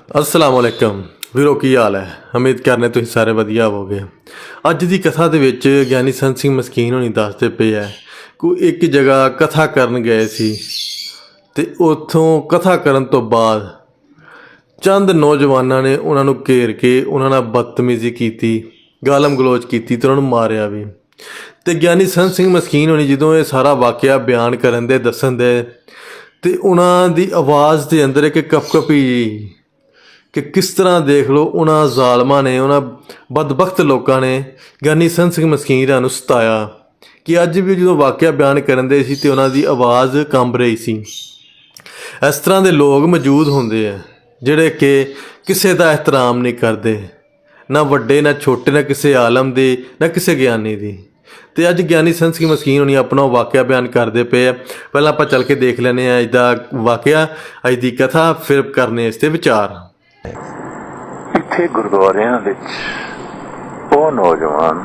ਅਸਲਾਮ ਵਾਲੇਕਮ ਵੀਰੋ, ਕੀ ਹਾਲ ਹੈ? ਉਮੀਦ ਕਰਨੇ ਤੁਸੀਂ ਸਾਰੇ ਵਧੀਆ ਹੋਵੋਗੇ। ਅੱਜ ਦੀ ਕਥਾ ਦੇ ਵਿੱਚ ਗਿਆਨੀ ਸੰਤ ਸਿੰਘ ਮਸਕੀਨ ਹੋਣੀ ਦੱਸਦੇ ਪਏ ਹੈ ਕੋਈ ਇੱਕ ਜਗ੍ਹਾ ਕਥਾ ਕਰਨ ਗਏ ਸੀ ਤੇ ਉੱਥੋਂ ਕਥਾ ਕਰਨ ਤੋਂ ਬਾਅਦ ਚੰਦ ਨੌਜਵਾਨਾਂ ਨੇ ਉਹਨਾਂ ਨੂੰ ਘੇਰ ਕੇ ਉਹਨਾਂ ਨਾਲ ਬਦਤਮੀਜ਼ੀ ਕੀਤੀ, ਗਾਲਮ ਗਲੋਚ ਕੀਤੀ ਤੇ ਉਹਨਾਂ ਨੂੰ ਮਾਰਿਆ ਵੀ। ਤੇ ਗਿਆਨੀ ਸੰਤ ਸਿੰਘ ਮਸਕੀਨ ਹੋਣੀ ਜਦੋਂ ਇਹ ਸਾਰਾ ਵਾਕਿਆ ਬਿਆਨ ਕਰਨ ਦੇ, ਦੱਸਣ ਦੇ ਤੇ ਉਹਨਾਂ ਦੀ ਆਵਾਜ਼ ਦੇ ਅੰਦਰ ਇੱਕ ਕਪਕਪੀ ਕਿ ਕਿਸ ਤਰ੍ਹਾਂ ਦੇਖ ਲਓ ਉਹਨਾਂ ਜ਼ਾਲਮਾਂ ਨੇ, ਉਹਨਾਂ ਬਦਬਖਤ ਲੋਕਾਂ ਨੇ ਗਿਆਨੀ ਸੰਤ ਸਿੰਘ ਮਸਕੀਨ ਨੂੰ ਸਤਾਇਆ ਕਿ ਅੱਜ ਵੀ ਜਦੋਂ ਵਾਕਿਆ ਬਿਆਨ ਕਰਨ ਦੇ ਸੀ ਤੇ ਉਹਨਾਂ ਦੀ ਆਵਾਜ਼ ਕੰਬ ਰਹੀ ਸੀ। ਇਸ ਤਰ੍ਹਾਂ ਦੇ ਲੋਕ ਮੌਜੂਦ ਹੁੰਦੇ ਆ, ਜਿਹੜੇ ਕਿ ਕਿਸੇ ਦਾ ਇਹਤਰਾਮ ਨਹੀਂ ਕਰਦੇ, ਨਾ ਵੱਡੇ, ਨਾ ਛੋਟੇ, ਨਾ ਕਿਸੇ ਆਲਮ ਦੇ, ਨਾ ਕਿਸੇ ਗਿਆਨੀ ਦੀ। ਤੇ ਅੱਜ ਗਿਆਨੀ ਸੰਤ ਸਿੰਘ ਮਸਕੀਨ ਹੋਣੀ ਆਪਣਾ ਵਾਕਿਆ ਬਿਆਨ ਕਰਦੇ ਪਏ ਆ। ਪਹਿਲਾਂ ਆਪਾਂ ਚੱਲ ਕੇ ਦੇਖ ਲੈਨੇ ਆ ਅੱਜ ਦਾ ਵਾਕਿਆ, ਅੱਜ ਦੀ ਕਥਾ, ਫਿਰ ਕਰਨੇ ਇਸ ਤੇ ਵਿਚਾਰ। ਇੱਥੇ ਗੁਰਦੁਆਰਿਆਂ ਵਿੱਚ ਉਹ ਨੌਜਵਾਨ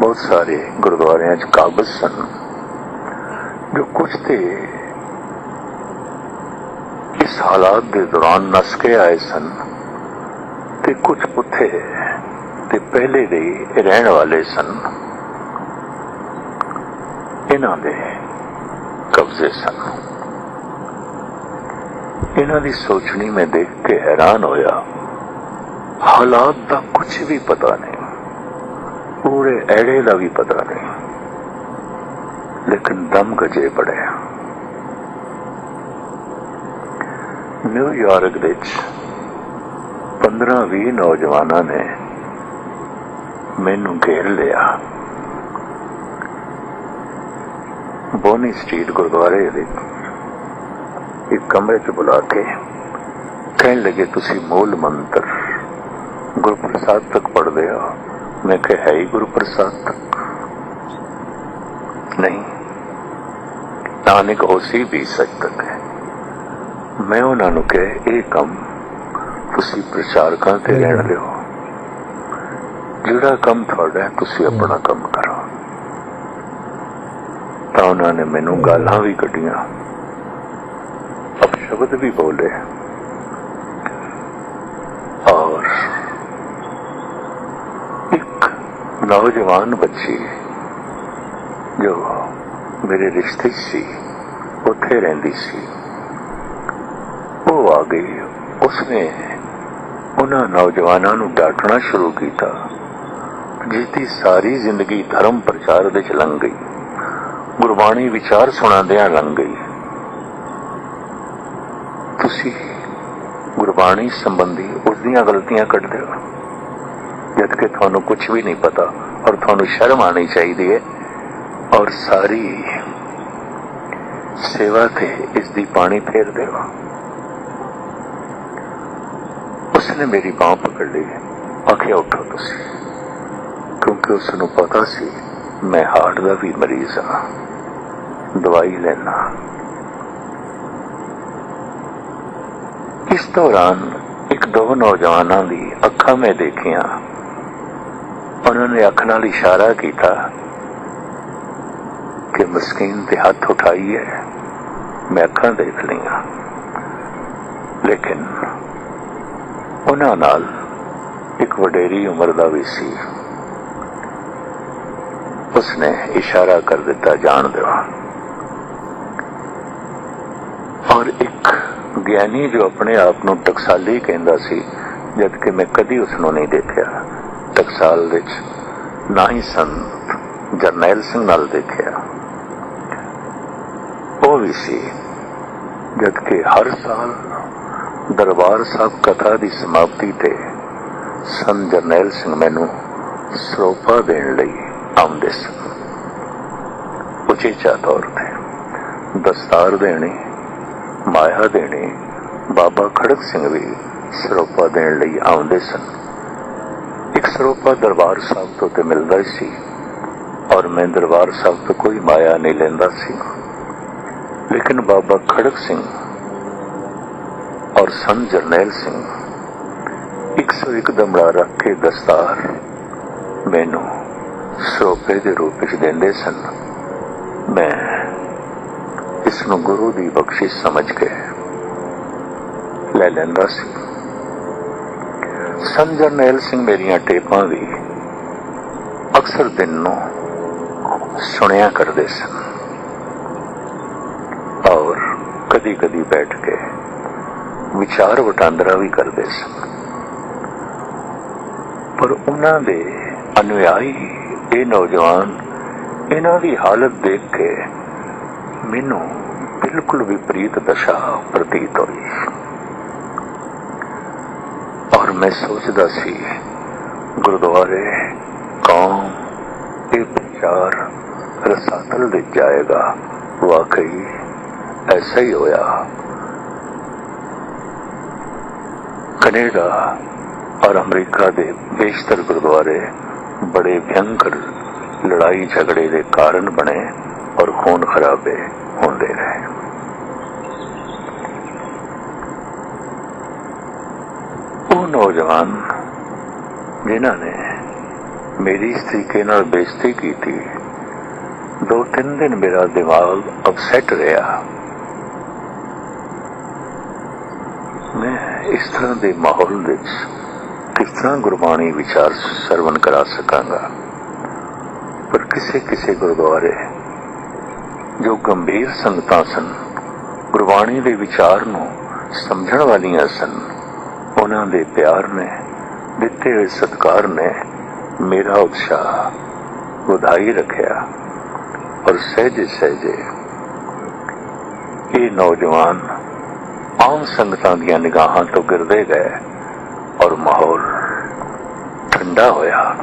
ਬਹੁਤ ਸਾਰੇ ਗੁਰਦੁਆਰਿਆਂ 'ਚ ਕਾਬਜ਼ ਸਨ, ਜੋ ਕੁਝ ਤੇ ਇਸ ਹਾਲਾਤ ਦੇ ਦੌਰਾਨ ਨਸ ਕੇ ਆਏ ਸਨ ਤੇ ਕੁਝ ਉੱਥੇ ਤੇ ਪਹਿਲੇ ਦੇ ਰਹਿਣ ਵਾਲੇ ਸਨ। ਇਹਨਾਂ ਦੇ ਕਬਜ਼ੇ ਸਨ। ਇਹਨਾਂ ਦੀ ਸੋਚਣੀ ਮੈਂ ਦੇਖ ਕੇ ਹੈਰਾਨ ਹੋਇਆ। ਹਾਲਾਤ ਦਾ ਕੁਝ ਵੀ ਪਤਾ ਨਹੀਂ। ਪੂਰੇ ਐੜੇ ਦਾ ਵੀ ਪਤਾ ਨਹੀਂ। ਲੇਕਿਨ ਦਮ ਗਜੇ ਪੜਿਆ ਨਿਊਯਾਰਕ ਵਿੱਚ 15-20 ਨੌਜਵਾਨਾਂ ਨੇ ਮੈਨੂੰ ਘੇਰ ਲਿਆ। ਬੋਨੀ ਸਟਰੀਟ ਗੁਰਦੁਆਰੇ ਵਿੱਚ ਇੱਕ ਕਮਰੇ 'ਚ ਬੁਲਾ ਕੇ ਕਹਿਣ ਲੱਗੇ ਤੁਸੀਂ ਮੂਲ ਮੰਤਰ ਗੁਰਪ੍ਰਸਾਦ ਤੱਕ ਪੜ੍ਹਦੇ ਹੋ? ਮੈਂ ਕਿਹਾ ਹੈ ਹੀ ਗੁਰਪ੍ਰਸਾਦ ਤੱਕ। ਨਹੀਂ ਨਾਨਕ ਹੋਸੀ ਵੀ ਸੱਚ ਤੱਕ ਹੈ। ਮੈਂ ਉਹਨਾਂ ਨੂੰ ਕਿਹਾ ਇਹ ਕੰਮ ਤੁਸੀਂ ਪ੍ਰਚਾਰਕਾਂ ਤੇ ਰਹਿਣ ਦਿਓ। ਜਿਹੜਾ ਕੰਮ ਤੁਹਾਡਾ ਤੁਸੀਂ ਆਪਣਾ ਕੰਮ ਕਰੋ। ਤਾਂ ਉਹਨਾਂ ਨੇ ਮੈਨੂੰ ਗਾਲਾਂ ਵੀ ਕੱਢੀਆਂ। ਅਪਸ਼ਬਦ ਵੀ ਬੋਲੇ। ਔਰ ਇੱਕ ਨੌਜਵਾਨ ਬੱਚੀ ਜੋ ਮੇਰੇ ਰਿਸ਼ਤੇ 'ਚ ਸੀ, ਉੱਥੇ ਰਹਿੰਦੀ ਸੀ, ਉਹ ਆ ਗਈ। ਉਸਨੇ ਉਹਨਾਂ ਨੌਜਵਾਨਾਂ ਨੂੰ ਡਾਂਟਣਾ ਸ਼ੁਰੂ ਕੀਤਾ ਜਿਸ ਦੀ ਸਾਰੀ ਜ਼ਿੰਦਗੀ ਧਰਮ ਪ੍ਰਚਾਰ ਵਿੱਚ ਲੰਘ ਗਈ। ਗੁਰਬਾਣੀ ਵਿਚਾਰ ਸੁਣਾਉਂਦਿਆਂ ਲੰਘ ਗਈ। ਤੁਸੀਂ ਗੁਰਬਾਣੀ ਸੰਬੰਧੀ ਉਸ ਦੀਆਂ ਗਲਤੀਆਂ ਕੱਢਦੇ ਹੋ। ਜਦ ਕਿ ਤੁਹਾਨੂੰ ਕੁਝ ਵੀ ਨਹੀਂ ਪਤਾ ਔਰ ਤੁਹਾਨੂੰ ਸ਼ਰਮ ਆਣੀ ਚਾਹੀਦੀ ਹੈ ਔਰ ਸਾਰੀ ਸੇਵਾ ਤੇ ਇਸ ਦੀ ਪਾਣੀ ਫੇਰ ਹੋ। ਉਸਨੇ ਮੇਰੀ ਬਾਹ ਪਕੜ ਲਈ। ਆਖਿਆ, ਉੱਠੋ ਤੁਸੀਂ, ਕਿਉਂਕਿ ਉਸ ਨੂੰ ਪਤਾ ਸੀ ਮੈਂ ਹਾਰਟ ਦਾ ਵੀ ਮਰੀਜ਼ ਹਾਂ। ਦਵਾਈ ਲੈਣਾ ਇਸ ਦੌਰਾਨ ਇੱਕ ਦੋ ਨੌਜਵਾਨਾਂ ਦੀ ਅੱਖਾਂ ਮੈਂ ਦੇਖੀਆਂ। ਉਹਨਾਂ ਨੇ ਅੱਖ ਨਾਲ ਇਸ਼ਾਰਾ ਕੀਤਾ ਕਿ ਮਸਕੀਨ ਤੇ ਹੱਥ ਉਠਾਈਏ, ਮੈਂ ਅੱਖਾਂ ਦੇਖ ਲਈਆਂ। ਲੇਕਿਨ ਉਹਨਾਂ ਨਾਲ ਇੱਕ ਵਡੇਰੀ ਉਮਰ ਦਾ ਵੀ ਸੀ। ਉਸਨੇ ਇਸ਼ਾਰਾ ਕਰ ਦਿੱਤਾ, ਜਾਣ ਦਿਓ। ਗਿਆਨੀ ਜੋ ਆਪਣੇ ਆਪ ਨੂੰ ਟਕਸਾਲੀ ਕਹਿੰਦਾ ਸੀ ਜਦ ਕਿ ਮੈਂ ਕਦੀ ਉਸ ਨੂੰ ਨਹੀਂ ਦੇਖਿਆ। ਟਕਸਾਲ ਵਿੱਚ ਨਾ ਹੀ ਸੰਤ ਜਰਨੈਲ ਸਿੰਘ ਨਾਲ ਦੇਖਿਆ। ਉਹ ਵੀ ਸੀ ਜਦ ਕਿ ਹਰ ਸਾਲ ਦਰਬਾਰ ਸਾਹਿਬ ਕਥਾ ਦੀ ਸਮਾਪਤੀ ਤੇ ਸੰਤ ਜਰਨੈਲ ਸਿੰਘ ਮੈਨੂੰ ਸਰੋਪਾ ਦੇਣ ਲਈ ਆਉਂਦੇ ਸਨ। ਉਚੇਚਾ ਤੌਰ ਤੇ ਦਸਤਾਰ ਦੇਣੀ ਮਾਇਆ ਦੇਣੇ, ਬਾਬਾ ਖੜਕ ਸਿੰਘ ਵੀ ਸਰੋਪਾ ਦੇਣ ਲਈ ਆਉਂਦੇ ਸਨ। ਇੱਕ ਸਰੋਪਾ ਦਰਬਾਰ ਸਾਹਿਬ ਤੋਂ ਤੇ ਮਿਲਦਾ ਹੀ ਸੀ ਔਰ ਮੈਂ ਦਰਬਾਰ ਸਾਹਿਬ ਤੋਂ ਕੋਈ ਮਾਇਆ ਨਹੀਂ ਲੈਂਦਾ ਸੀ। ਲੇਕਿਨ ਬਾਬਾ ਖੜਕ ਸਿੰਘ ਔਰ ਸੰਤ ਜਰਨੈਲ ਸਿੰਘ 101 ਦਮੜਾ ਰੱਖ ਕੇ ਦਸਤਾਰ ਮੈਨੂੰ ਸਰੋਪੇ ਦੇ ਰੂਪ ਵਿੱਚ ਦਿੰਦੇ ਸਨ। ਮੈਂ ਇਸ ਨੂੰ ਗੁਰੂ ਦੀ ਬਖਸ਼ਿਸ਼ ਸਮਝ ਕੇ ਲੈ ਲੈਂਦਾ ਸੀ ਸੰਤ ਜਰਨੈਲ ਸਿੰਘ ਮੇਰੀਆਂ ਟੇਪਾਂ ਵੀ ਅਕਸਰ ਦਿਨ ਨੂੰ ਸੁਣਿਆ ਕਰਦੇ ਸਨ ਔਰ ਕਦੀ ਕਦੀ ਬੈਠ ਕੇ ਵਿਚਾਰ ਵਟਾਂਦਰਾ ਵੀ ਕਰਦੇ ਸਨ ਪਰ ਉਹਨਾਂ ਦੇ ਅਨੁਯਾਈ ਇਹ ਨੌਜਵਾਨ ਇਹਨਾਂ ਦੀ ਹਾਲਤ ਦੇਖ ਕੇ ਮੈਨੂੰ ਬਿਲਕੁਲ ਵਿਪਰੀਤ ਦਸ਼ਾ ਪ੍ਰਤੀਤ ਹੋਈ। ਔਰ ਮੈਂ ਸੋਚਦਾ ਸੀ, ਗੁਰਦੁਆਰੇ ਕੌਮ ਇਹ ਪ੍ਰਚਾਰ ਰਸਾਤਲ ਦੇ ਜਾਏਗਾ। ਵਾਕਈ ਐਸਾ ਹੀ ਹੋਇਆ। ਕੈਨੇਡਾ ਔਰ ਅਮਰੀਕਾ ਦੇ ਬੇਸ਼ਤਰ ਗੁਰਦੁਆਰੇ ਬੜੇ ਭਿਅੰਕਰ ਲੜਾਈ ਝਗੜੇ ਦੇ ਕਾਰਨ ਬਣੇ। ਔਰ ਖੂਨ ਖਰਾਬੇ ਹੁੰਦੇ ਰਹੇ। ਉਹ ਨੌਜਵਾਨ ਜਿਨ੍ਹਾਂ ਨੇ ਮੇਰੀ ਇਸ ਤਰੀਕੇ ਨਾਲ ਬੇਇੱਜ਼ਤੀ ਕੀਤੀ ਦੋ ਤਿੰਨ ਦਿਨ ਮੇਰਾ ਦਿਮਾਗ ਅਪਸੈਟ ਰਿਹਾ। ਮੈਂ ਇਸ ਤਰ੍ਹਾਂ ਦੇ ਮਾਹੌਲ ਵਿੱਚ ਕਿਸ ਤਰ੍ਹਾਂ ਗੁਰਬਾਣੀ ਵਿਚਾਰ ਸਰਵਨ ਕਰਾ ਸਕਾਂਗਾ? ਪਰ ਕਿਸੇ ਕਿਸੇ ਗੁਰਦੁਆਰੇ ਜੋ ਗੰਭੀਰ ਸੰਗਤਾਂ ਸਨ, ਗੁਰਬਾਣੀ ਦੇ ਵਿਚਾਰ ਨੂੰ ਸਮਝਣ ਵਾਲੀਆਂ ਸਨ। ਉਹਨਾਂ ਦੇ ਪਿਆਰ ਨੇ, ਦਿੱਤੇ ਹੋਏ ਸਤਕਾਰ ਨੇ ਮੇਰਾ ਉਤਸ਼ਾਹ ਵਧਾਈ ਰੱਖਿਆ ਔਰ ਸਹਿਜੇ ਸਹਿਜੇ ਇਹ ਨੌਜਵਾਨ ਆਮ ਸੰਗਤਾਂ ਦੀਆਂ ਨਿਗਾਹਾਂ ਤੋਂ ਗਿਰਦੇ ਗਏ ਔਰ ਮਾਹੌਲ ਠੰਡਾ ਹੋਇਆ।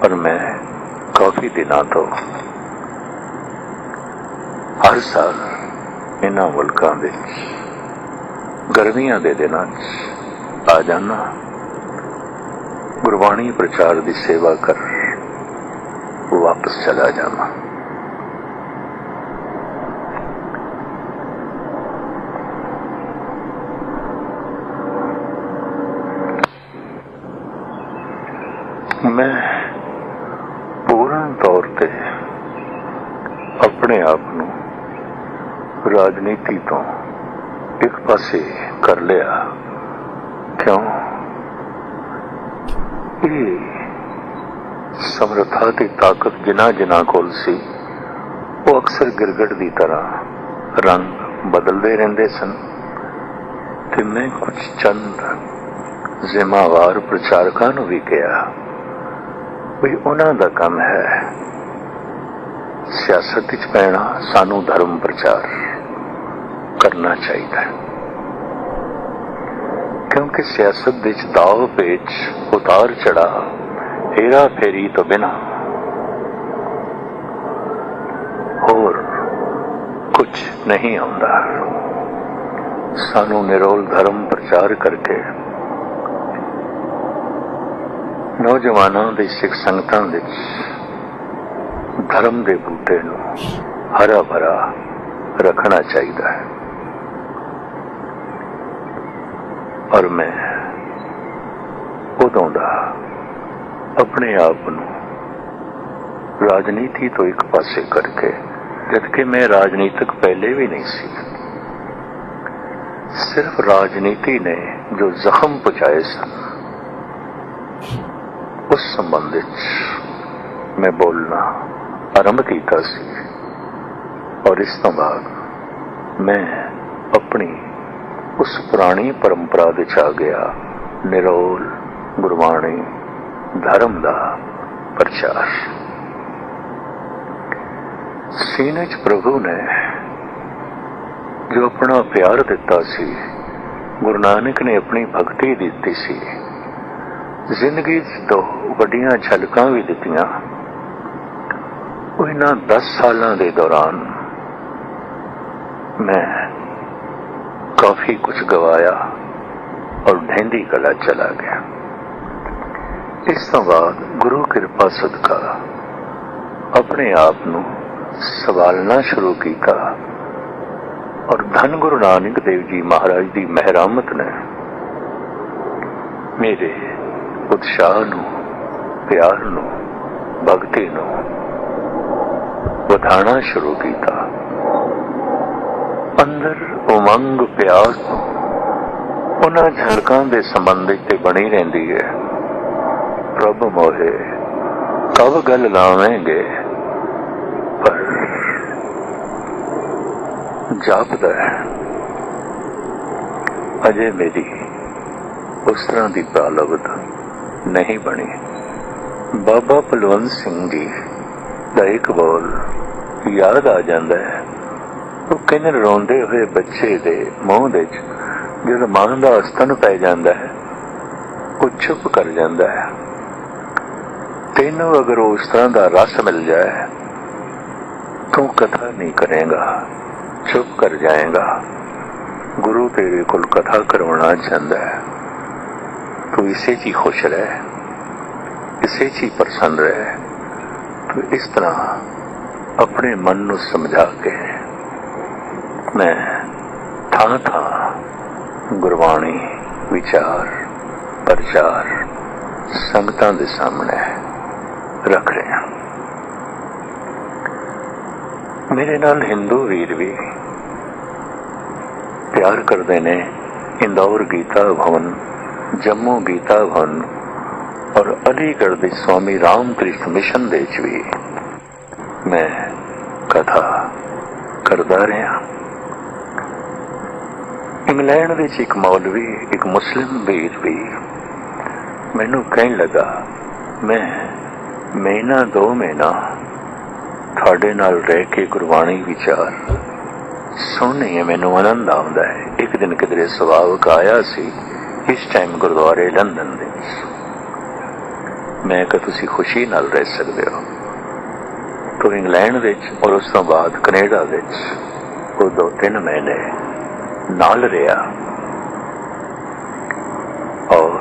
ਪਰ ਮੈਂ ਕਾਫੀ ਦਿਨਾਂ ਤੋਂ ਹਰ ਸਾਲ ਇਹਨਾਂ ਮੁਲਕਾਂ ਵਿੱਚ ਗਰਮੀਆਂ ਦੇ ਦਿਨਾਂ 'ਚ ਆ ਜਾਣਾ ਗੁਰਬਾਣੀ ਪ੍ਰਚਾਰ ਦੀ ਸੇਵਾ ਕਰ ਵਾਪਸ ਚਲਾ ਜਾਣਾ ਮੈਂ ਪੂਰਨ ਤੌਰ ਤੇ ਆਪਣੇ ਆਪ ਨੂੰ ਰਾਜਨੀਤੀ ਤੋਂ ਇੱਕ ਪਾਸੇ ਕਰ ਲਿਆ ਕਿਉਂ ਇਹ ਸਮਰੱਥਾ ਤੇ ਤਾਕਤ ਜਿਨ੍ਹਾਂ ਜਿਨ੍ਹਾਂ ਕੋਲ ਸੀ, ਉਹ ਅਕਸਰ ਗਿਰਗੜ ਦੀ ਤਰ੍ਹਾਂ ਰੰਗ ਬਦਲਦੇ ਰਹਿੰਦੇ ਸਨ। ਤੇ ਮੈਂ ਕੁਝ ਚੰਦ ਜ਼ਿੰਮੇਵਾਰ ਪ੍ਰਚਾਰਕਾਂ ਨੂੰ ਵੀ ਕਿਹਾ ਵੀ ਉਹਨਾਂ ਦਾ ਕੰਮ ਹੈ ਸਿਆਸਤ ਵਿੱਚ ਪੈਣਾ, ਸਾਨੂੰ ਧਰਮ ਪ੍ਰਚਾਰ ਕਰਨਾ ਚਾਹੀਦਾ ਹੈ। ਕਿਉਂਕਿ ਸਿਆਸਤ ਵਿੱਚ ਦਾਅ ਪੇਚ ਉਤਾਰ ਚੜਾ ਹੇਰਾ ਫੇਰੀ ਤੋਂ ਬਿਨਾ। ਹੋਰ ਕੁਝ ਨਹੀਂ ਆਉਂਦਾ। ਸਾਨੂੰ ਨਿਰੋਲ ਧਰਮ ਪ੍ਰਚਾਰ ਕਰਕੇ ਨੌਜਵਾਨਾਂ ਦੇ ਸਿੱਖ ਸੰਗਤਾਂ ਵਿੱਚ ਧਰਮ ਦੇ ਬੂਟੇ ਨੂੰ ਹਰਾ ਭਰਾ ਰੱਖਣਾ ਚਾਹੀਦਾ ਹੈ। ਔਰ ਮੈਂ ਉਦੋਂ ਦਾ ਆਪਣੇ ਆਪ ਨੂੰ ਰਾਜਨੀਤੀ ਤੋਂ ਇੱਕ ਪਾਸੇ ਕਰਕੇ ਜਦ ਕਿ ਮੈਂ ਰਾਜਨੀਤਿਕ ਪਹਿਲੇ ਵੀ ਨਹੀਂ ਸੀ ਸਿਰਫ ਰਾਜਨੀਤੀ ਨੇ ਜੋ ਜ਼ਖਮ ਪਹੁੰਚਾਏ ਸਨ ਉਸ ਸੰਬੰਧ ਵਿੱਚ ਮੈਂ ਬੋਲਣਾ ਆਰੰਭ ਕੀਤਾ ਸੀ ਔਰ ਇਸ ਤੋਂ ਬਾਅਦ ਮੈਂ ਆਪਣੀ ਉਸ ਪੁਰਾਣੀ ਪਰੰਪਰਾ ਵਿੱਚ ਆ ਗਿਆ ਨਿਰੋਲ ਗੁਰਬਾਣੀ ਧਰਮ ਦਾ ਪ੍ਰਚਾਰ। ਸੀਨੇ 'ਚ ਪ੍ਰਭੂ ਨੇ ਜੋ ਆਪਣਾ ਪਿਆਰ ਦਿੱਤਾ ਸੀ, ਗੁਰੂ ਨਾਨਕ ਨੇ ਆਪਣੀ ਭਗਤੀ ਦਿੱਤੀ ਸੀ, ਜ਼ਿੰਦਗੀ 'ਚ ਦੋ ਵੱਡੀਆਂ ਝਲਕਾਂ ਵੀ ਦਿੱਤੀਆਂ। ਉਹ ਇਹਨਾਂ 10 ਸਾਲਾਂ ਦੇ ਦੌਰਾਨ ਮੈਂ ਕਾਫੀ ਕੁਝ ਗਵਾਇਆ ਔਰ ਢਹਿੰਦੀ ਕਲਾ ਚਲਾ ਗਿਆ। ਇਸ ਤੋਂ ਬਾਅਦ ਗੁਰੂ ਕਿਰਪਾ ਸਦਕਾ, ਆਪਣੇ ਆਪ ਨੂੰ ਸਵਾਲਣਾ ਸ਼ੁਰੂ ਕੀਤਾ ਔਰ ਧੰਨ ਗੁਰੂ ਨਾਨਕ ਦੇਵ ਜੀ ਮਹਾਰਾਜ ਦੀ ਮਹਿਰਾਮਤ ਨੇ ਮੇਰੇ ਉਤਸ਼ਾਹ ਨੂੰ, ਪਿਆਰ ਨੂੰ, ਭਗਤੀ ਨੂੰ ਵਧਾਣਾ ਸ਼ੁਰੂ ਕੀਤਾ। ਅੰਦਰ ਉਮੰਗ ਪਿਆਸ ਉਹਨਾਂ ਝਲਕਾਂ ਦੇ ਸੰਬੰਧ ਵਿੱਚ ਤੇ ਬਣੀ ਰਹਿੰਦੀ ਹੈ। ਪ੍ਰਭ ਮੋਹੇ ਕਬ ਗੱਲ ਲਾਵੇਂਗੇ। ਪਰ ਜਾਪਦਾ ਅਜੇ ਮੇਰੀ ਉਸ ਤਰ੍ਹਾਂ ਦੀ ਪ੍ਰਾਲਬਧ ਨਹੀਂ ਬਣੀ। ਬਾਬਾ ਪਲਵੰਤ ਸਿੰਘ ਜੀ ਦਾ ਇੱਕ ਬੋਲ ਯਾਦ ਆ ਜਾਂਦਾ ਹੈ। ਉਹ ਕਹਿੰਦੇ ਰੋਂਦੇ ਹੋਏ ਬੱਚੇ ਦੇ ਮੂੰਹ ਦੇ ਵਿੱਚ ਜਦੋਂ ਮਾਂ ਦਾ ਅਸਤਨ ਪੈ ਜਾਂਦਾ ਹੈ, ਉਹ ਚੁੱਪ ਕਰ ਜਾਂਦਾ ਹੈ। ਤੈਨੂੰ ਅਗਰ ਉਸ ਤਰ੍ਹਾਂ ਦਾ ਰਸ ਮਿਲ ਜਾਏ, ਤੂੰ ਕਥਾ ਨਹੀਂ ਕਰੇਗਾ, ਚੁੱਪ ਕਰ ਜਾਏਗਾ। ਗੁਰੂ ਤੇਰੇ ਕੋਲ ਕਥਾ ਕਰਵਾਉਣਾ ਚਾਹੁੰਦਾ ਹੈ। ਤੂੰ ਇਸੇ 'ਚ ਖੁਸ਼ ਰਹਿ, ਇਸੇ 'ਚ ਪ੍ਰਸੰਨ ਰਹਿ। ਤੂੰ ਇਸ ਤਰ੍ਹਾਂ ਆਪਣੇ ਮਨ ਨੂੰ ਸਮਝਾ ਕੇ ਮੈਂ ਥਾਂ ਥਾਂ ਗੁਰਬਾਣੀ, ਵਿਚਾਰ, ਪ੍ਰਚਾਰ ਸੰਗਤਾਂ ਦੇ ਸਾਹਮਣੇ ਰੱਖ ਰਿਹਾ ਮੇਰੇ ਨਾਲ ਹਿੰਦੂ ਵੀਰ ਵੀ ਪਿਆਰ ਕਰਦੇ ਨੇ। ਇੰਦੌਰ ਗੀਤਾ ਭਵਨ, ਜੰਮੂ ਗੀਤਾ ਭਵਨ ਔਰ ਅਲੀਗੜ੍ਹ ਦੇ ਸਵਾਮੀ ਰਾਮ ਕ੍ਰਿਸ਼ਨ ਮਿਸ਼ਨ ਦੇ ਵਿੱਚ ਵੀ ਮੈਂ ਕਥਾ ਕਰਦਾ ਰਿਹਾ। ਇੰਗਲੈਂਡ ਵਿੱਚ ਇੱਕ ਮੌਲਵੀ, ਇੱਕ ਮੁਸਲਿਮ ਵੀਰ ਵੀ ਮੈਨੂੰ ਕਹਿਣ ਲੱਗਾ, ਮੈਂ ਮਹੀਨਾ, ਦੋ ਮਹੀਨਾ ਤੁਹਾਡੇ ਨਾਲ ਰਹਿ ਕੇ ਗੁਰਬਾਣੀ ਵਿਚਾਰ ਸੁਣਨੇ ਹੈ, ਮੈਨੂੰ ਆਨੰਦ ਆਉਂਦਾ ਹੈ। ਇੱਕ ਦਿਨ ਕਿਧਰੇ ਸੁਭਾਵਕ ਆਇਆ ਸੀ, ਇਸ ਟਾਈਮ ਗੁਰਦੁਆਰੇ ਲੰਡਨ ਦੇ। ਵਿੱਚ ਮੈਂ ਕਿ ਤੁਸੀਂ ਖੁਸ਼ੀ ਨਾਲ ਰਹਿ ਸਕਦੇ ਹੋ? ਤੋ ਇੰਗਲੈਂਡ ਵਿੱਚ ਔਰ ਉਸ ਤੋਂ ਬਾਅਦ ਕੈਨੇਡਾ ਵਿੱਚ? ਉਹ ਦੋ ਤਿੰਨ ਮਹੀਨੇ ਨਾਲ ਰਿਹਾ ਔਰ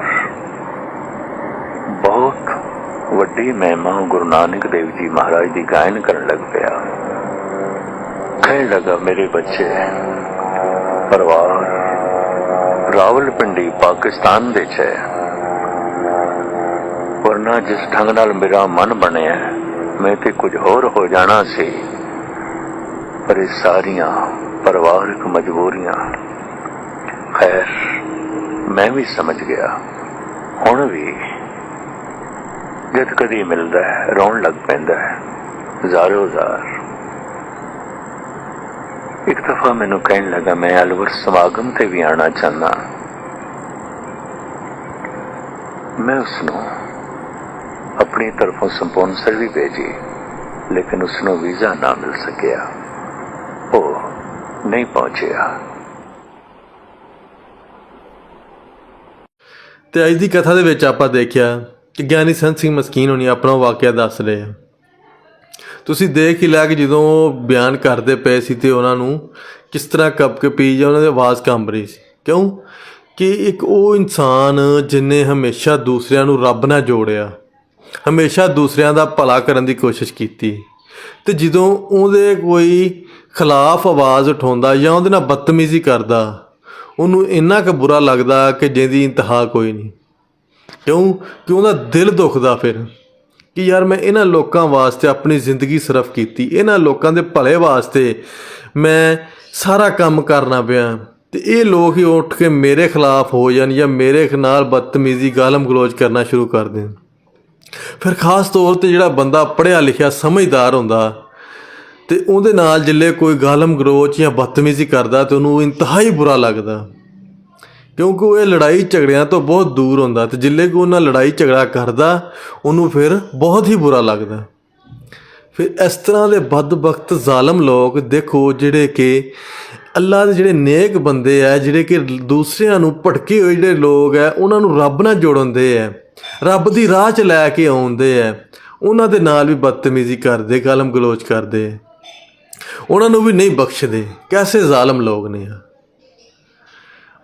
ਬਹੁਤ ਵੱਡੀ ਮਹਿਮਾ ਗੁਰੂ ਨਾਨਕ ਦੇਵ ਜੀ ਮਹਾਰਾਜ ਦੀ ਗਾਇਨ ਕਰਨ ਲੱਗ ਪਿਆ। ਕਹਿਣ ਲੱਗਾ, ਮੇਰੇ ਬੱਚੇ, ਪਰਿਵਾਰ ਰਾਵਲਪਿੰਡੀ ਪਾਕਿਸਤਾਨ ਦੇ ਚ ਹੈ। ਵਰਨਾ ਜਿਸ ਢੰਗ ਨਾਲ ਮੇਰਾ ਮਨ ਬਣਿਆ, ਮੈਂ ਤੇ ਕੁਝ ਹੋਰ ਹੋ ਜਾਣਾ ਸੀ, ਪਰ ਇਹ ਸਾਰੀਆਂ ਪਰਿਵਾਰਕ ਮਜਬੂਰੀਆਂ, ਖੈਰ, ਮੈਂ ਵੀ ਸਮਝ ਗਿਆ। ਹੁਣ ਵੀ ਜਦ ਕਦੀ ਮਿਲਦਾ ਹੈ, ਰੋਣ ਲੱਗ ਪੈਂਦਾ ਹੈ। ਜ਼ਾਰੋ ਜ਼ਾਰ ਇੱਕ ਦਫਾ ਮੈਨੂੰ ਕਹਿਣ ਲੱਗਾ, ਮੈਂ ਅਲਵਰ ਸਮਾਗਮ ਤੇ ਵੀ ਆਣਾ ਚਾਹੁੰਦਾ ਮੈਂ ਉਸ ਨੂੰ ਆਪਣੀ ਤਰਫੋਂ ਸਪਾਂਸਰ ਵੀ ਭੇਜੀ, ਲੇਕਿਨ ਉਸ ਨੂੰ ਵੀਜ਼ਾ ਨਾ ਮਿਲ ਸਕਿਆ। ਉਹ ਨਹੀਂ ਪਹੁੰਚਿਆ। ਤੇ ਅੱਜ ਦੀ ਕਥਾ ਦੇ ਵਿੱਚ ਆਪਾਂ ਦੇਖਿਆ ਕਿ ਗਿਆਨੀ ਸੰਤ ਸਿੰਘ ਮਸਕੀਨ ਹੋਣੀ ਆਪਣਾ ਵਾਕਿਆ ਦੱਸ ਰਹੇ ਆ। ਤੁਸੀਂ ਦੇਖ ਹੀ ਲਿਆ ਕਿ ਜਦੋਂ ਉਹ ਬਿਆਨ ਕਰਦੇ ਪਏ ਸੀ ਤੇ ਉਹਨਾਂ ਨੂੰ ਕਿਸ ਤਰ੍ਹਾਂ ਕੱਪ ਕੇ ਪੀ ਜਾਂ ਉਹਨਾਂ ਦੀ ਆਵਾਜ਼ ਕੰਬ ਰਹੀ ਸੀ। ਕਿਉਂ? ਕਿ ਇੱਕ ਉਹ ਇਨਸਾਨ ਜਿਨੇ ਹਮੇਸ਼ਾ ਦੂਸਰਿਆਂ ਨੂੰ ਰੱਬ ਨਾਲ ਜੋੜਿਆ, ਹਮੇਸ਼ਾ ਦੂਸਰਿਆਂ ਦਾ ਭਲਾ ਕਰਨ ਦੀ ਕੋਸ਼ਿਸ਼ ਕੀਤੀ। ਤੇ ਜਦੋਂ ਉਹਦੇ ਕੋਈ ਖਿਲਾਫ ਆਵਾਜ਼ ਉਠਾਉਂਦਾ ਜਾਂ ਉਹਦੇ ਨਾਲ ਬਦਤਮੀਜ਼ੀ ਕਰਦਾ, ਉਹਨੂੰ ਇੰਨਾ ਕੁ ਬੁਰਾ ਲੱਗਦਾ ਕਿ ਜਿਹਦੀ ਇੰਤਹਾ ਕੋਈ ਨਹੀਂ। ਕਿਉਂ? ਕਿ ਉਹਦਾ ਦਿਲ ਦੁਖਦਾ ਫਿਰ? ਕਿ ਯਾਰ ਮੈਂ ਇਹਨਾਂ ਲੋਕਾਂ ਵਾਸਤੇ ਆਪਣੀ ਜ਼ਿੰਦਗੀ ਸਰਫ ਕੀਤੀ, ਇਹਨਾਂ ਲੋਕਾਂ ਦੇ ਭਲੇ ਵਾਸਤੇ ਮੈਂ ਸਾਰਾ ਕੰਮ ਕਰਨਾ ਪਿਆ। ਤੇ ਇਹ ਲੋਕ ਹੀ ਉੱਠ ਕੇ ਮੇਰੇ ਖਿਲਾਫ ਹੋ ਜਾਣ ਜਾਂ ਮੇਰੇ ਨਾਲ ਬਦਤਮੀਜ਼ੀ, ਗਾਲਮ ਗਲੋਚ ਕਰਨਾ ਸ਼ੁਰੂ ਕਰ ਦੇਣ। ਫਿਰ ਖਾਸ ਤੌਰ ਤੇ ਜਿਹੜਾ ਬੰਦਾ ਪੜ੍ਹਿਆ ਲਿਖਿਆ ਸਮਝਦਾਰ ਹੁੰਦਾ ਤੇ ਉਹਦੇ ਨਾਲ ਜਿੱਲੇ ਕੋਈ ਗਾਲਮ ਗਲੋਚ ਜਾਂ ਬਦਤਮੀਜ਼ੀ ਕਰਦਾ ਤੇ ਉਹਨੂੰ ਇੰਤਹਾਈ ਬੁਰਾ ਲੱਗਦਾ। ਕਿਉਂਕਿ ਉਹ ਇਹ ਲੜਾਈ ਝਗੜਿਆਂ ਤੋਂ ਬਹੁਤ ਦੂਰ ਹੁੰਦਾ ਤੇ ਜਿੱਲੇ ਕੋ ਉਹਨਾਂ ਲੜਾਈ ਝਗੜਾ ਕਰਦਾ, ਉਹਨੂੰ ਫਿਰ ਬਹੁਤ ਹੀ ਬੁਰਾ ਲੱਗਦਾ। ਫਿਰ ਇਸ ਤਰ੍ਹਾਂ ਦੇ ਬਦਬਖਤ ਜ਼ਾਲਮ ਲੋਕ ਦੇਖੋ ਜਿਹੜੇ ਕਿ ਅੱਲਾ ਦੇ ਜਿਹੜੇ ਨੇਕ ਬੰਦੇ ਆ, ਜਿਹੜੇ ਕਿ ਦੂਸਰਿਆਂ ਨੂੰ ਭਟਕੇ ਹੋਏ ਜਿਹੜੇ ਲੋਕ ਆ, ਉਹਨਾਂ ਨੂੰ ਰੱਬ ਨਾਲ ਜੋੜਨਦੇ ਆ, ਰੱਬ ਦੀ ਰਾਹ 'ਚ ਲੈ ਕੇ ਆਉਂਦੇ ਆ, ਉਹਨਾਂ ਦੇ ਨਾਲ ਵੀ ਬਦਤਮੀਜ਼ੀ ਕਰਦੇ ਗਾਲਮ ਗਲੋਚ ਕਰਦੇ। ਉਹਨਾਂ ਨੂੰ ਵੀ ਨਹੀਂ ਬਖਸ਼ਦੇ। ਕੈਸੇ ਜ਼ਾਲਮ ਲੋਕ ਨੇ ਆ।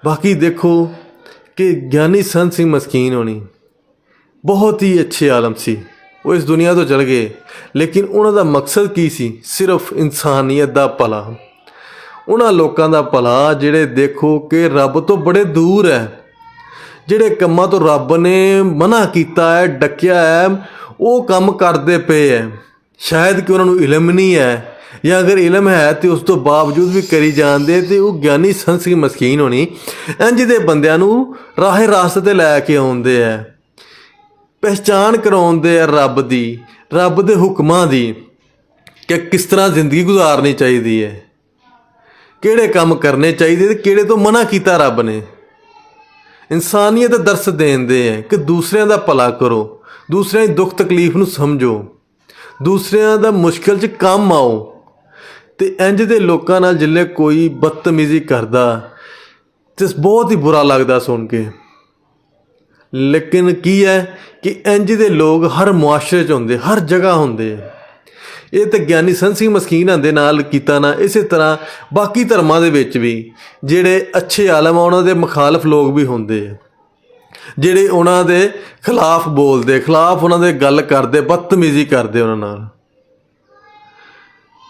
ਬਾਕੀ ਦੇਖੋ ਕਿ ਗਿਆਨੀ ਸੰਤ ਸਿੰਘ ਮਸਕੀਨ ਹੋਣੀ ਬਹੁਤ ਹੀ ਅੱਛੇ ਆਲਮ ਸੀ। ਉਹ ਇਸ ਦੁਨੀਆ ਤੋਂ ਚਲ ਗਏ। ਲੇਕਿਨ ਉਹਨਾਂ ਦਾ ਮਕਸਦ ਕੀ ਸੀ? ਸਿਰਫ ਇਨਸਾਨੀਅਤ ਦਾ ਭਲਾ। ਉਹਨਾਂ ਲੋਕਾਂ ਦਾ ਭਲਾ ਜਿਹੜੇ ਦੇਖੋ ਕਿ ਰੱਬ ਤੋਂ ਬੜੇ ਦੂਰ ਹੈ। ਜਿਹੜੇ ਕੰਮਾਂ ਤੋਂ ਰੱਬ ਨੇ ਮਨਾ ਕੀਤਾ ਹੈ, ਡੱਕਿਆ ਹੈ, ਉਹ ਕੰਮ ਕਰਦੇ ਪਏ ਹੈ। ਸ਼ਾਇਦ ਕਿ ਉਹਨਾਂ ਨੂੰ ਇਲਮ ਨਹੀਂ ਹੈ। ਜਾਂ ਅਗਰ ਇਲਮ ਹੈ ਤੇ ਉਸ ਤੋਂ ਬਾਵਜੂਦ ਵੀ ਕਰੀ ਜਾਂਦੇ, ਤੇ ਉਹ ਗਿਆਨੀ ਸੰਤ ਸਿੰਘ ਮਸਕੀਨ ਹੋਣੀ। ਇੰਜ ਦੇ ਬੰਦਿਆਂ ਨੂੰ ਰਾਹੇ ਰਾਸਤੇ ਤੇ ਲੈ ਕੇ ਆਉਂਦੇ ਆ। ਪਹਿਚਾਨ ਕਰਾਉਂਦੇ ਆ ਰੱਬ ਦੀ, ਰੱਬ ਦੇ ਹੁਕਮਾਂ ਦੀ ਕਿ ਕਿਸ ਤਰ੍ਹਾਂ ਜ਼ਿੰਦਗੀ ਗੁਜ਼ਾਰਨੀ ਚਾਹੀਦੀ ਹੈ। ਕਿਹੜੇ ਕੰਮ ਕਰਨੇ ਚਾਹੀਦੇ ਤੇ ਕਿਹੜੇ ਤੋਂ ਮਨਾ ਕੀਤਾ ਰੱਬ ਨੇ। ਇਨਸਾਨੀਅਤ ਦਾ ਦਰਸ ਦੇਂਦੇ ਹੈ ਕਿ ਦੂਸਰਿਆਂ ਦਾ ਭਲਾ ਕਰੋ, ਦੂਸਰਿਆਂ ਦੀ ਦੁੱਖ ਤਕਲੀਫ ਨੂੰ ਸਮਝੋ, ਦੂਸਰਿਆਂ ਦਾ ਮੁਸ਼ਕਲ 'ਚ ਕੰਮ ਆਓ। ਤੇ ਇੰਜ ਦੇ ਲੋਕਾਂ ਨਾਲ ਜਿੱਲੇ ਕੋਈ ਬਦਤਮੀਜ਼ੀ ਕਰਦਾ, ਤੇ ਬਹੁਤ ਹੀ ਬੁਰਾ ਲੱਗਦਾ ਸੁਣ ਕੇ। ਲੇਕਿਨ ਕੀ ਹੈ ਕਿ ਇੰਜ ਦੇ ਲੋਕ ਹਰ ਮੁਆਸ਼ਰੇ 'ਚ ਹੁੰਦੇ, ਹਰ ਜਗ੍ਹਾ ਹੁੰਦੇ। ਇਹ ਤਾਂ ਗਿਆਨੀ ਸੰਤ ਸਿੰਘ ਮਸਕੀਨ ਦੇ ਨਾਲ ਕੀਤਾ ਨਾ, ਇਸੇ ਤਰ੍ਹਾਂ ਬਾਕੀ ਧਰਮਾਂ ਦੇ ਵਿੱਚ ਵੀ, ਜਿਹੜੇ ਅੱਛੇ ਆਲਮ ਆ, ਉਹਨਾਂ ਦੇ ਮੁਖਾਲਫ ਲੋਕ ਵੀ ਹੁੰਦੇ। ਆ ਜਿਹੜੇ ਉਹਨਾਂ ਦੇ ਖਿਲਾਫ ਬੋਲਦੇ, ਖਿਲਾਫ ਉਹਨਾਂ ਦੇ ਗੱਲ ਕਰਦੇ, ਬਦਤਮੀਜ਼ੀ ਕਰਦੇ ਉਹਨਾਂ ਨਾਲ।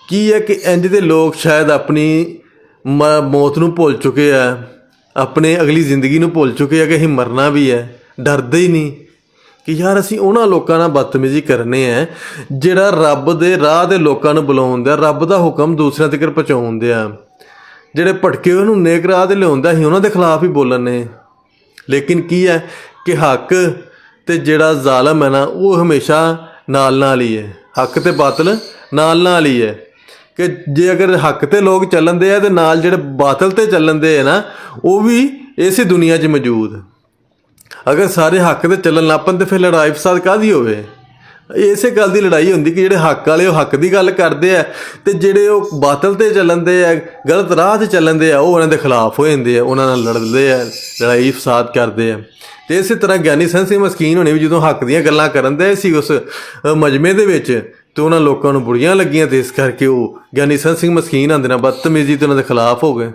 ਕੀ ਹੈ ਕਿ ਇੰਜ ਦੇ ਲੋਕ ਸ਼ਾਇਦ ਆਪਣੀ ਮ- ਮੌਤ ਨੂੰ ਭੁੱਲ ਚੁੱਕੇ ਆ, ਆਪਣੇ ਅਗਲੀ ਜ਼ਿੰਦਗੀ ਨੂੰ ਭੁੱਲ ਚੁੱਕੇ ਆ ਕਿ ਅਸੀਂ ਮਰਨਾ ਵੀ ਹੈ, ਡਰਦੇ ਹੀ ਨਹੀਂ। ਕਿ ਯਾਰ ਅਸੀਂ ਉਹਨਾਂ ਲੋਕਾਂ ਨਾਲ ਬਦਤਮੀਜ਼ੀ ਕਰਨੇ ਆ, ਜਿਹੜਾ ਰੱਬ ਦੇ ਰਾਹ ਦੇ ਲੋਕਾਂ ਨੂੰ ਬੁਲਾਉਂਦਾ, ਰੱਬ ਦਾ ਹੁਕਮ ਦੂਸਰਿਆਂ ਤੱਕ ਪਹੁੰਚਾਉਂਦੇ ਆ। ਜਿਹੜੇ ਭਟਕੇ ਹੋਏ ਨੂੰ ਨੇਕ ਰਾਹ ਤੇ ਲਿਆਉਂਦਾ ਸੀ ਉਹਨਾਂ ਦੇ ਖਿਲਾਫ ਹੀ ਬੋਲਣ ਨੇ। ਲੇਕਿਨ ਕੀ ਹੈ ਕਿ ਹੱਕ ਤੇ ਜਿਹੜਾ ਜ਼ਾਲਮ ਹੈ ਨਾ, ਉਹ ਹਮੇਸ਼ਾ ਨਾਲ ਨਾਲ ਹੀ ਹੈ। ਹੱਕ ਤੇ ਬਾਤਲ ਨਾਲ ਨਾਲ ਹੀ ਹੈ। ਕਿ ਜੇ ਅਗਰ ਹੱਕ ਤੇ ਲੋਕ ਚੱਲਣ ਦੇ ਆ ਤੇ ਨਾਲ ਜਿਹੜੇ ਬਾਤਲ ਤੇ ਚੱਲਣ ਦੇ ਆ ਨਾ, ਉਹ ਵੀ ਇਸੇ ਦੁਨੀਆ 'ਚ ਮੌਜੂਦ। ਅਗਰ ਸਾਰੇ ਹੱਕ ਤੇ ਚੱਲਣ ਲੱਪਨ ਤੇ ਫਿਰ ਲੜਾਈ ਫਸਾਦ ਕਾਦੀ ਹੋਵੇ? ਇਸੇ ਗੱਲ ਦੀ ਲੜਾਈ ਹੁੰਦੀ ਕਿ ਜਿਹੜੇ ਹੱਕ ਵਾਲੇ ਉਹ ਹੱਕ ਦੀ ਗੱਲ ਕਰਦੇ ਆ ਤੇ ਜਿਹੜੇ ਉਹ ਬਾਤਲ ਤੇ ਚੱਲਣਦੇ ਆ, ਗਲਤ ਰਾਹ ਤੇ ਚੱਲਣਦੇ ਆ, ਉਹ ਉਹਨਾਂ ਦੇ ਖਿਲਾਫ ਹੋ ਜਾਂਦੇ ਆ, ਉਹਨਾਂ ਨਾਲ ਲੜਦੇ ਆ, ਲੜਾਈ ਫਸਾਦ ਕਰਦੇ ਆ। ਤੇ ਇਸੇ ਤਰ੍ਹਾਂ ਗਿਆਨੀ ਸੰਤ ਸਿੰਘ ਮਸਕੀਨ ਹੋਣੇ ਵੀ ਜਦੋਂ ਹੱਕ ਦੀਆਂ ਗੱਲਾਂ ਕਰਨ ਦੇ ਸੀ ਉਸ ਮਜਮੇ ਦੇ ਵਿੱਚ ਤੇ ਉਹਨਾਂ ਲੋਕਾਂ ਨੂੰ ਬੁਰੀਆਂ ਲੱਗੀਆਂ ਤੇ ਇਸ ਕਰਕੇ ਉਹ ਗਿਆਨੀ ਸੰਤ ਸਿੰਘ ਮਸਕੀਨ ਆਂਦੇ ਨਾਲ ਬਦਤਮੀਜ਼ੀ ਤੇ ਉਹਨਾਂ ਦੇ ਖਿਲਾਫ ਹੋ ਗਏ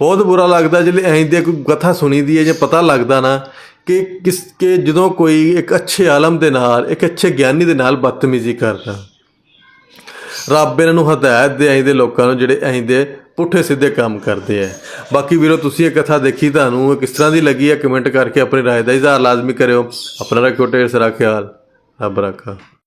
ਬਹੁਤ ਬੁਰਾ ਲੱਗਦਾ ਜਿਹੜੇ ਐਂ ਦੀ ਕੋਈ ਕਥਾ ਸੁਣੀ ਦੀ ਹੈ ਜਾਂ ਪਤਾ ਲੱਗਦਾ ਨਾ ਕਿ ਕਿਸ ਕਿ ਜਦੋਂ ਕੋਈ ਇੱਕ ਅੱਛੇ ਆਲਮ ਦੇ ਨਾਲ ਇੱਕ ਅੱਛੇ ਗਿਆਨੀ ਦੇ ਨਾਲ ਬਦਤਮੀਜ਼ੀ ਕਰਦਾ ਰੱਬ ਇਹਨਾਂ ਨੂੰ ਹਦਾਇਤ ਦੇ ਐਂ ਦੇ ਲੋਕਾਂ ਨੂੰ ਜਿਹੜੇ ਐਂ ਦੇ ਪੁੱਠੇ ਸਿੱਧੇ ਕੰਮ ਕਰਦੇ ਆ ਬਾਕੀ ਵੀਰੋ ਤੁਸੀਂ ਇਹ ਕਥਾ ਦੇਖੀ ਤੁਹਾਨੂੰ ਇਹ ਕਿਸ ਤਰ੍ਹਾਂ ਦੀ ਲੱਗੀ ਹੈ ਕਮੈਂਟ ਕਰਕੇ ਆਪਣੀ رائے ਦਾ ਇਜ਼ਹਾਰ ਲਾਜ਼ਮੀ ਕਰਿਓ ਆਪਣਾ ਰੱਖਿਓ ਢੇਰ ਸਾਰਾ ਖਿਆਲ ਰੱਬ ਰੱਖਾ